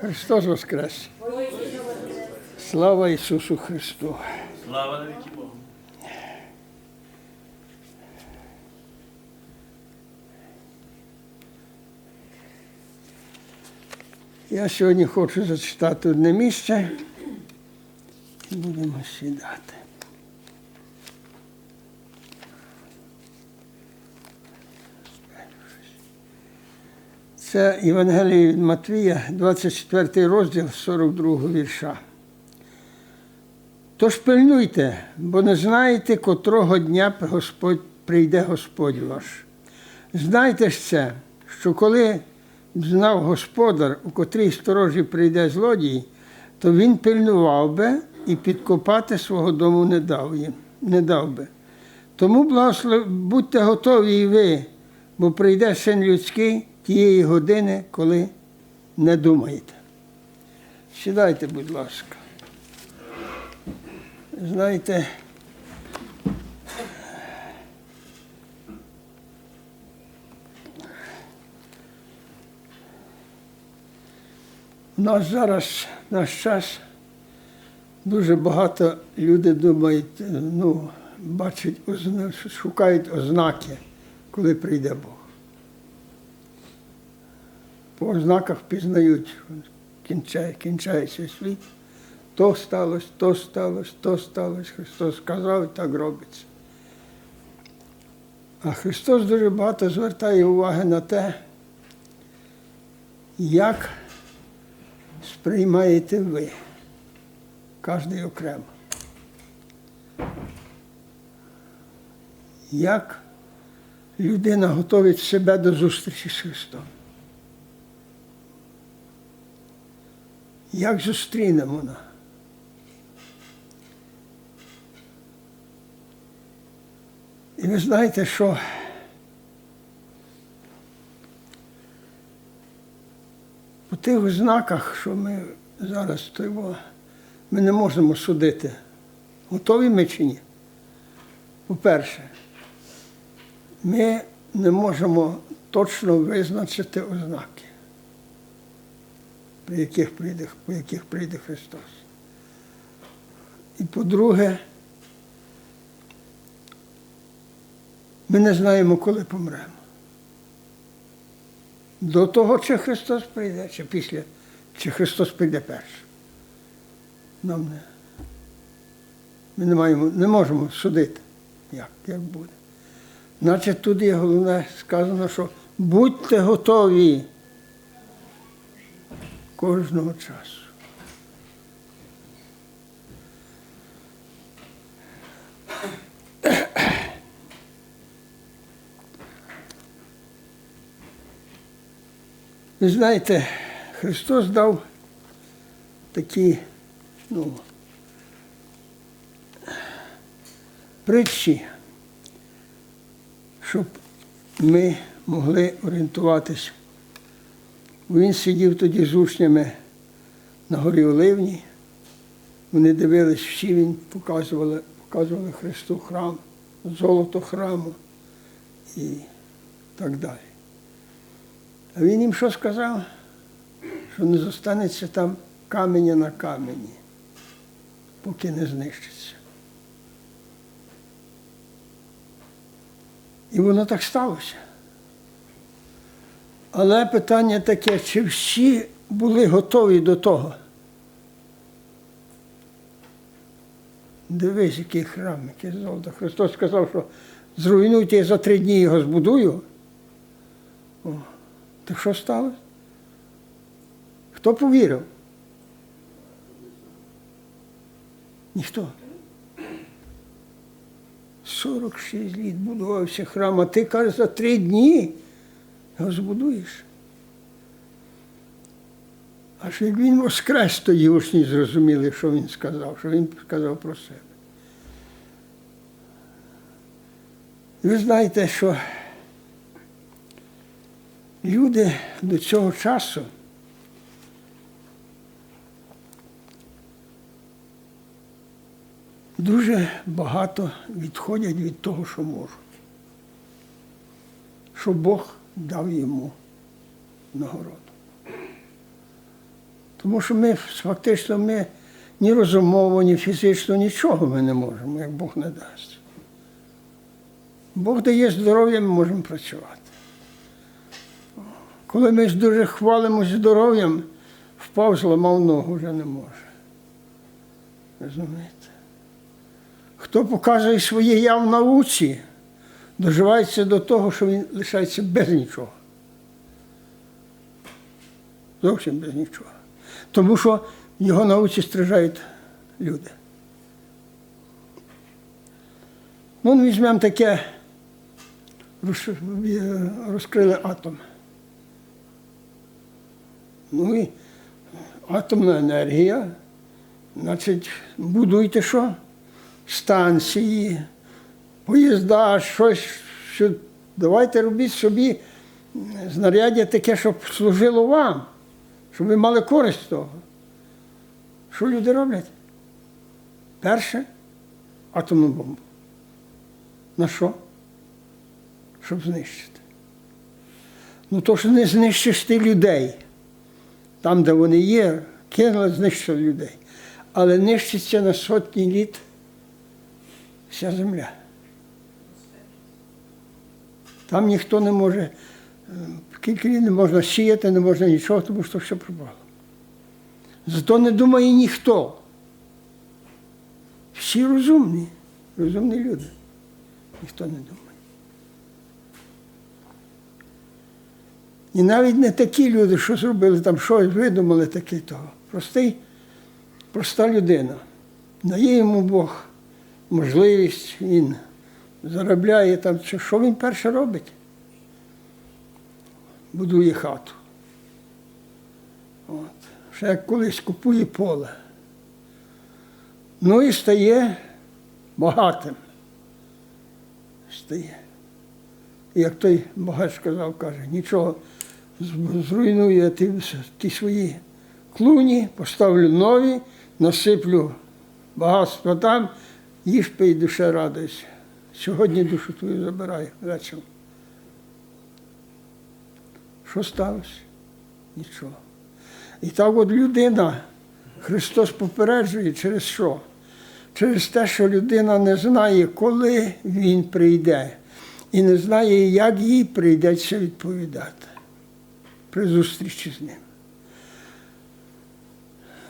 Христос Воскрес! Слава Ісусу Христу! Слава навіки Богу. Я сьогодні хочу зачитати одне місце і будемо сідати. Це Євангеліє від Матвія, 24 розділ 42 вірша. Тож пильнуйте, бо не знаєте, котрого дня Господь прийде Господь ваш. Знайте ж це, що коли знав господар, у котрій сторожі прийде злодій, то він пильнував би і підкопати свого дому не дав, їм, не дав би. Тому благослов... будьте готові і ви, бо прийде син людський тієї години, коли не думаєте. Сідайте, будь ласка. Знаєте, у нас зараз наш час дуже багато люди думають, ну, бачать, шукають ознаки, коли прийде Бог. По ознаках пізнають, кінчає, кінчається світ. То сталося, то сталося, то сталося. Христос сказав, і так робиться. А Христос дуже багато звертає уваги на те, як сприймаєте ви, кожен окремо. Як людина готовить себе до зустрічі з Христом. Як зустрінемо? І ви знаєте, що по тих ознаках, що ми зараз стоїмо, ми не можемо судити, готові ми чи ні. По-перше, ми не можемо точно визначити ознаки, при яких прийде, по яких прийде Христос. І по-друге, ми не знаємо, коли помремо. До того, чи Христос прийде, чи після, чи Христос прийде першим. Нам не. Ми не, маємо, не можемо судити, як, як буде. Значить, тут є головне сказано, що будьте готові кожного часу. Ви знаєте, Христос дав такі, ну, притчі, щоб ми могли орієнтуватись. Він сидів тоді з учнями на горі Оливні. Вони дивились, всі він показували, показували Христу храм, золото храму і так далі. А він їм що сказав? Що не зостанеться там каменя на камені, поки не знищиться. І воно так сталося. Але питання таке, чи всі були готові до того? Дивись, який храм, яке золото. Христос сказав, що зруйнуйте я за три дні його збудую. О, так що сталося? Хто повірив? Ніхто. 46 літ будувався храм, а ти кажеш, за три дні його збудуєш. Аж як він воскрес, тоді учні зрозуміли, що він сказав, що він сказав про себе. Ви знаєте, що люди до цього часу дуже багато відходять від того, що можуть. Що Бог дав йому нагороду. Тому що ми фактично ми ні розумово, ні фізично нічого ми не можемо, як Бог не дасть. Бог дає здоров'я, ми можемо працювати. Коли ми дуже хвалимось здоров'ям, впав, зламав ногу, вже не може. Розумієте? Хто показує своє я в науці, доживається до того, що він лишається без нічого. Зовсім без нічого. Тому що його науці страждають люди. Ну, візьмемо таке, е, розкрили атом. Ну і атомна енергія, значить, будуйте що? Станції, поїзда, щось, що давайте робіть собі знаряддя таке, щоб служило вам, щоб ви мали користь того. Що люди роблять? Перше атомну бомбу. На що? Щоб знищити. Ну то що не знищиш ти людей. Там, де вони є, кинули, знищили людей. Але нищиться на сотні літ вся земля. Там ніхто не може, е, скільки не можна сіяти, не можна нічого, тому що все пропало. Зато не думає ніхто. Всі розумні, розумні люди. Ніхто не думає. І навіть не такі люди, що зробили там щось, видумали таке того. Простий, проста людина. Дає йому Бог можливість, він заробляє там. Що, що він перше робить? Будує хату. От. Ще як колись купує поле. Ну і стає багатим. Стає. І як той багач сказав, каже, нічого, з- зруйную я ті, ті свої клуні, поставлю нові, насиплю багатство там, їж пий душе радуйся. Сьогодні душу твою забираю вечором. Що сталося? Нічого. І так от людина, Христос попереджує через що? Через те, що людина не знає, коли Він прийде, і не знає, як їй прийдеться відповідати при зустрічі з ним.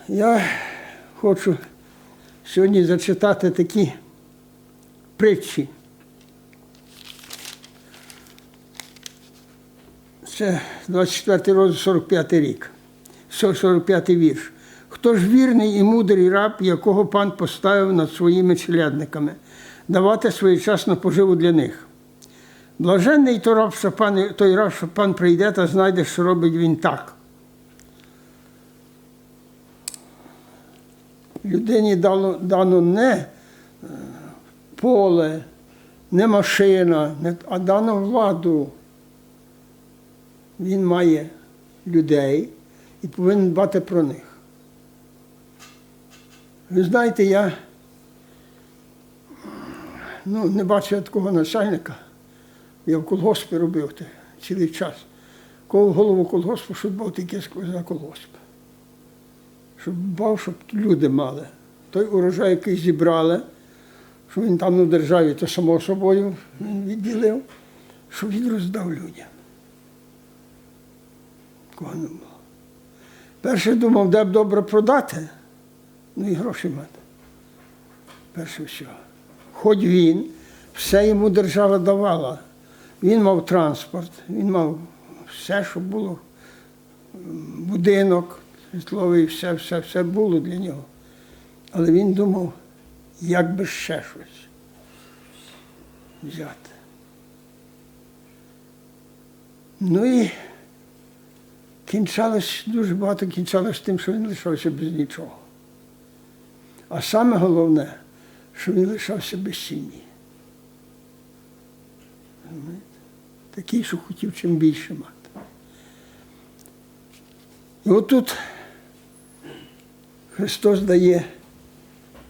Я хочу сьогодні зачитати такі притчі. Це 24 розділ, 45 рік, 45 вірш. Хто ж вірний і мудрий раб, якого пан поставив над своїми челядниками, давати своєчасну поживу для них. Блаженний той раб, що пан, той раб, що пан прийде та знайде, що робить він так. Людині дано, дано не е, поле, не машина, а дано владу. Він має людей і повинен дбати про них. Ви знаєте, я ну, не бачив такого начальника. Я в колгоспі робив те, цілий час. Кого голову колгоспу, щоб був тільки за колгосп. Щоб дбав, щоб люди мали. Той урожай, який зібрали, що він там у державі, то само собою він відділив, щоб він роздав людям. Кого не було. Перше думав, де б добре продати, ну і гроші мати. Перше всього. Хоч він, все йому держава давала. Він мав транспорт, він мав все, що було, будинок, житловий, все, все, все було для нього. Але він думав, як би ще щось взяти. Ну і кінчалось, дуже багато кінчалось тим, що він лишався без нічого. А саме головне, що він лишався без сім'ї. Такий, що хотів чим більше мати. І отут Христос дає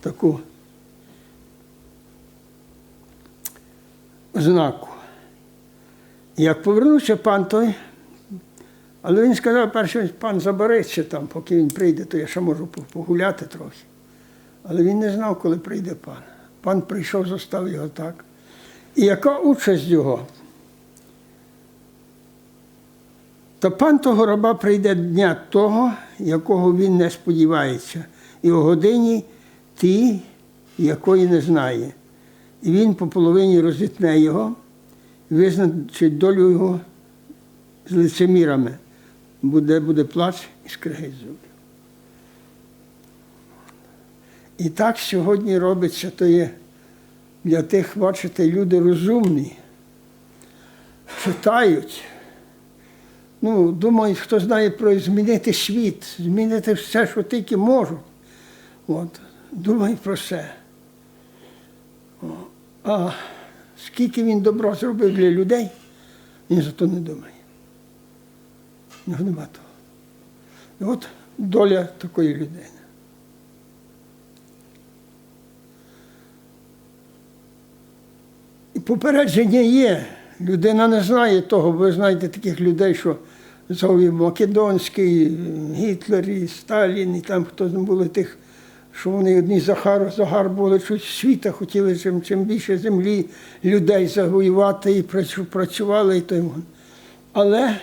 таку ознаку. Як повернувся пан той, Але він сказав, перше, пан забереться там, поки він прийде, то я ще можу погуляти трохи. Але він не знав, коли прийде пан. Пан прийшов, застав його так. І яка участь його? Та пан того раба прийде дня того, якого він не сподівається, і о годині ті, якої не знає. І він по половині розітне його, визначить долю його з лицемірами. Буде, буде плач і скригить зубів. І так сьогодні робиться, то є для тих, бачите, люди розумні, читають. Ну, думають, хто знає про змінити світ, змінити все, що тільки можуть. От. Думають про це. А скільки він добро зробив для людей, він за то не думає. Нього нема того. От доля такої людини. І попередження є. Людина не знає того, ви знаєте таких людей, що зовів Македонський, Гітлер, і Сталін, і там хто були тих, що вони одні Захар, Загар були, чуть світа хотіли чим, чим більше землі людей завоювати і працювали і то. Але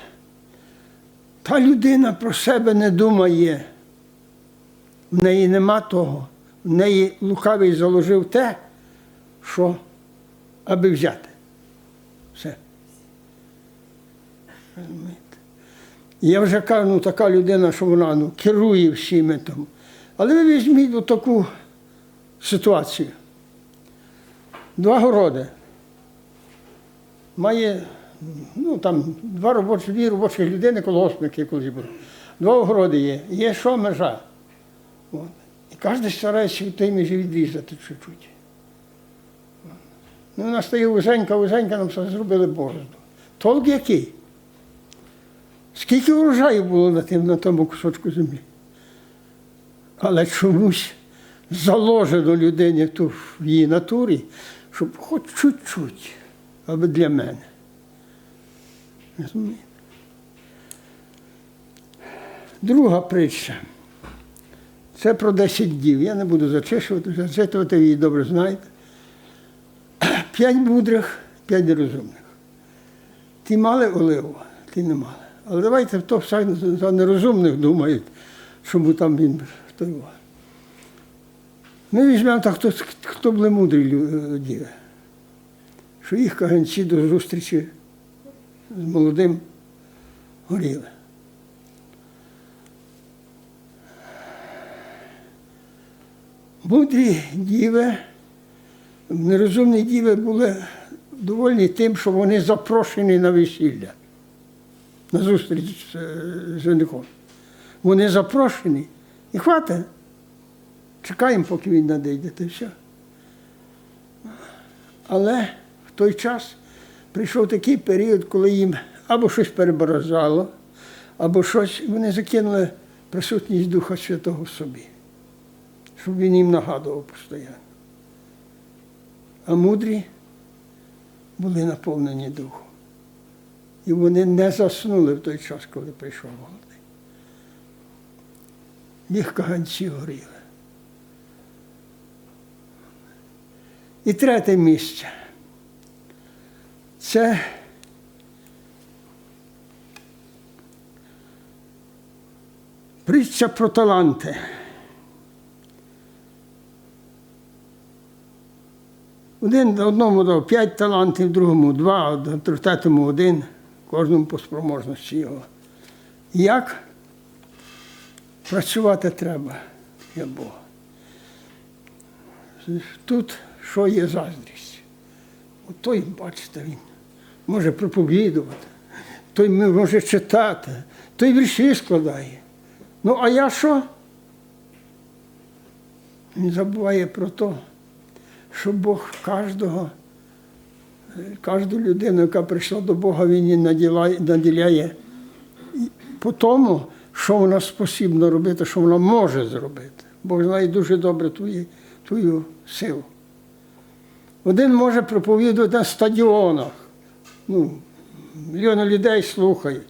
та людина про себе не думає. В неї нема того. В неї лукавий заложив те, що аби взяти. Все. Я вже кажу, ну така людина, що вона ну, керує всіми тому. Але ви візьміть таку ситуацію. Два городи. Має ну, там, два робочі, дві робочі людини, колгоспники колись були. Два огороди є. Є що межа. От. І кожен старається від тієї межі відрізати чуть-чуть. Ну, вона стає вузенька, вузенька, нам все зробили борозду. Толк який? Скільки урожаю було на, тим, на тому кусочку землі? Але чомусь заложено людині в її натурі, щоб хоч чуть-чуть, аби для мене. Друга притча. Це про 10 дів. Я не буду зачишувати, зачитувати, ви її добре знаєте. П'ять мудрих, п'ять нерозумних. Ті мали оливу, ті не мали. Але давайте то все за нерозумних думають, чому там він во. Ми візьмемо так, хто, хто були мудрі е, діви. Що їх каганці до зустрічі з молодим горіли. Мудрі діви, нерозумні діви були довольні тим, що вони запрошені на весілля, на зустріч з женихом. Вони запрошені і хватить. Чекаємо, поки він надійде, та все. Але в той час прийшов такий період, коли їм або щось переборожало, або щось, вони закинули присутність Духа Святого в собі, щоб він їм нагадував постійно. А мудрі були наповнені Духом. І вони не заснули в той час, коли прийшов голодний. Їх каганці горіли. І третє місце. Це притча про таланти. Один одному дав п'ять талантів, другому два, третьому один, кожному по спроможності його. Як працювати треба для Бога? Тут що є заздрість? От той, бачите, він може проповідувати, той може читати, той вірші складає. Ну, а я що? Він забуває про те, що Бог кожного, е, кожну людину, яка прийшла до Бога, Він її наділяє, наділяє по тому, що вона спосібна робити, що вона може зробити. Бог знає дуже добре твою, твою силу. Один може проповідувати на стадіонах. Ну, мільйони людей слухають.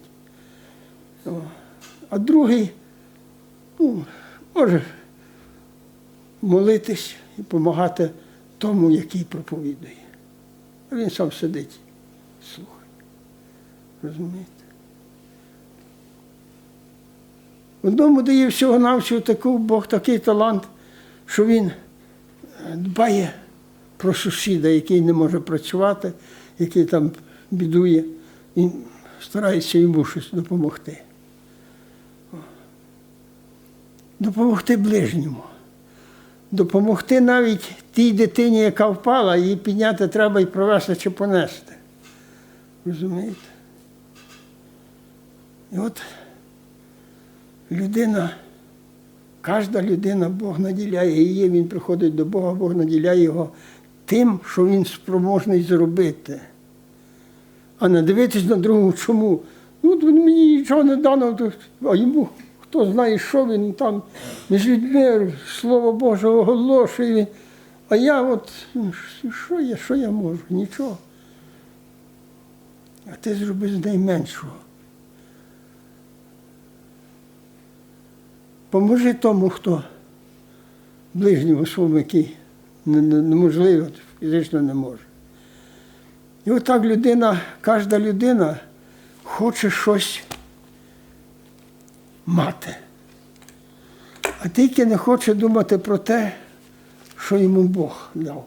А другий, ну, може молитись і допомагати тому, який проповідує. А він сам сидить, слухає. Розумієте? Одному дає всього навсього таку Бог такий талант, що він е, дбає про сусіда, який не може працювати, який там бідує, і старається йому щось допомогти. Допомогти ближньому. Допомогти навіть тій дитині, яка впала, її підняти треба і провести чи понести. Розумієте? І от людина, кожна людина Бог наділяє її, він приходить до Бога, Бог наділяє його тим, що він спроможний зробити. А не дивитись на другого чому. Ну, от мені нічого не дано, а йому хто знає, що він там між людьми Слово Боже оголошує. А я от, ну, що я, що я можу? Нічого. А ти зроби з найменшого. Поможи тому, хто ближньому своєму, який не- не- неможливо, фізично не може. І отак людина, кожна людина хоче щось мати. А тільки не хоче думати про те, що йому Бог дав.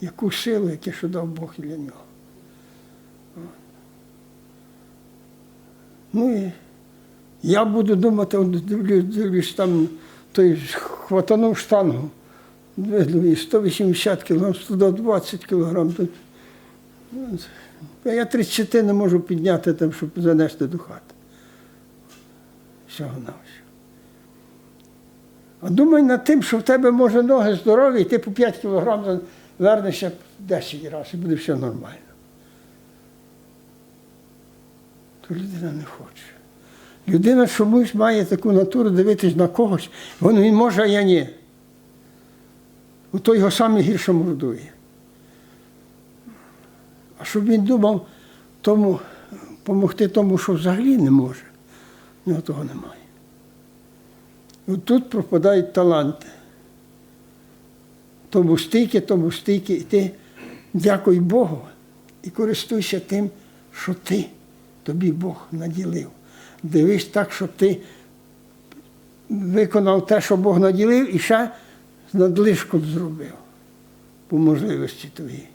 Яку силу, яке що дав Бог для нього. Ну і я буду думати, дивлюсь там той хватанув штангу. Видно, 180 кг, 120 кг. Я 30 не можу підняти, там, щоб занести до хати. Всього на все. А думай над тим, що в тебе може ноги здорові, і ти по 5 кг вернешся 10 разів, і буде все нормально. То людина не хоче. Людина чомусь має таку натуру дивитись на когось, він може, а я ні. У той його саме гірше мордує. А щоб він думав тому, допомогти тому, що взагалі не може, в нього того немає. От тут пропадають таланти. Тому стільки, тому стільки, і ти дякуй Богу і користуйся тим, що ти, тобі Бог наділив. Дивись так, щоб ти виконав те, що Бог наділив, і ще з надлишком зробив по можливості твоїй.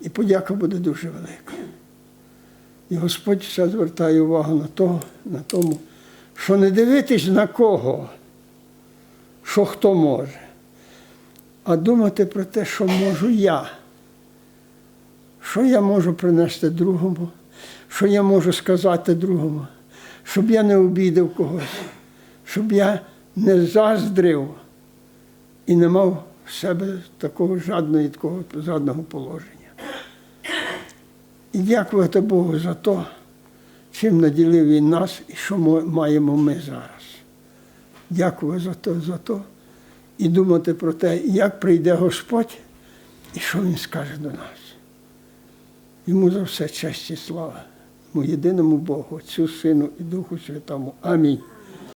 І подяка буде дуже велика. І Господь все звертає увагу на, того, на тому, що не дивитись на кого, що хто може, а думати про те, що можу я. Що я можу принести другому, що я можу сказати другому, щоб я не обідав когось, щоб я не заздрив і не мав в себе такого жадного, такого жадного положення. І дякувати Богу за те, чим наділив Він нас і що мо- маємо ми зараз. Дякую за те, за те. І думати про те, як прийде Господь і що Він скаже до нас. Йому за все честь і слава. Йому єдиному Богу, Отцю, Сину і Духу Святому. Амінь.